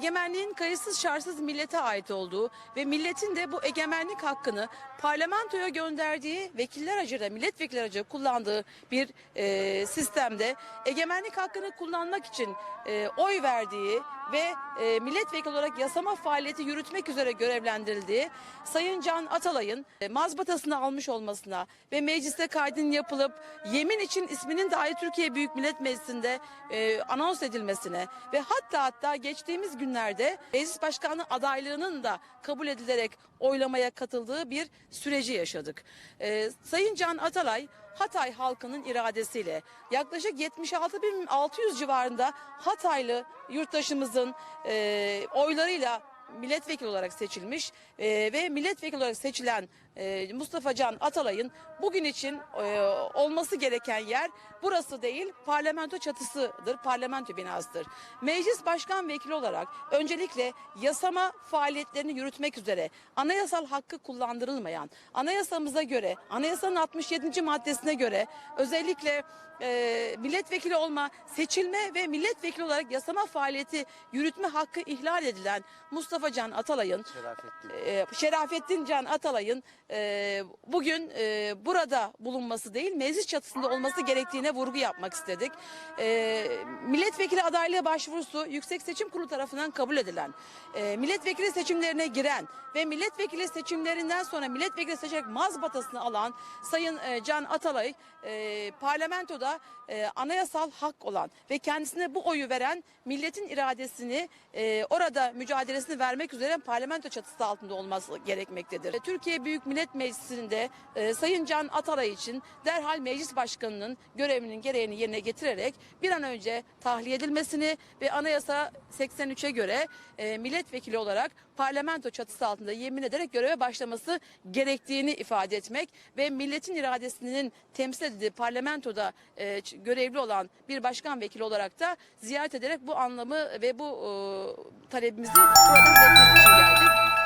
egemenliğin kayıtsız şartsız millete ait olduğu ve milletin de bu egemenlik hakkını parlamentoya gönderdiği vekiller aracılığıyla milletvekilleri aracılığıyla kullandığı bir e, sistemde egemenlik hakkını kullanmak için e, oy verdiği ve e, milletvekili olarak yasama faaliyeti yürütmek üzere görevlendirildiği Sayın Can Atalay'ın e, mazbatasını almış olmasına ve mecliste kaydın yapılıp yemin için isminin dahi Türkiye Büyük Millet Meclisi'nde e, anons edilmesine ve hatta hatta geçtiğimiz günlerde meclis başkanı adaylığının da kabul edilerek oylamaya katıldığı bir süreci yaşadık. E, Sayın Can Atalay Hatay halkının iradesiyle. Yaklaşık 76.600 civarında Hataylı yurttaşımızın e, oylarıyla milletvekili olarak seçilmiş e, ve milletvekili olarak seçilen e, Mustafa Can Atalay'ın bugün için e, olması gereken yer burası değil parlamento çatısıdır, parlamento binasıdır. Meclis başkan vekili olarak öncelikle yasama faaliyetlerini yürütmek üzere anayasal hakkı kullandırılmayan, anayasamıza göre, anayasanın 67. maddesine göre özellikle e, milletvekili olma, seçilme ve milletvekili olarak yasama faaliyeti yürütme hakkı ihlal edilen Mustafa Can Atalay'ın Şerafettin. e, Şerafettin Can Atalay'ın e, bugün e, burada bulunması değil meclis çatısında olması gerektiğine vurgu yapmak istedik. E, milletvekili adaylığı başvurusu Yüksek Seçim Kurulu tarafından kabul edilen, e, milletvekili seçimlerine giren ve milletvekili seçimlerinden sonra milletvekili seçerek mazbatasını alan Sayın e, Can Atalay e, parlamentoda e, anayasal hak olan ve kendisine bu oyu veren milletin iradesini e, orada mücadelesini vermek üzere parlamento çatısı altında olması gerekmektedir. Türkiye Büyük Millet Meclisi'nde e, Sayın Can Atalay için derhal meclis başkanının görevinin gereğini yerine getirerek bir an önce tahliye edilmesini ve anayasa 83'e göre e, milletvekili olarak parlamento çatısı altında yemin ederek göreve başlaması gerektiğini ifade etmek ve milletin iradesinin temsil edildiği parlamentoda e, görevli olan bir başkan vekili olarak da ziyaret ederek bu anlamı ve bu e, talebimizi burada iletmek için geldik.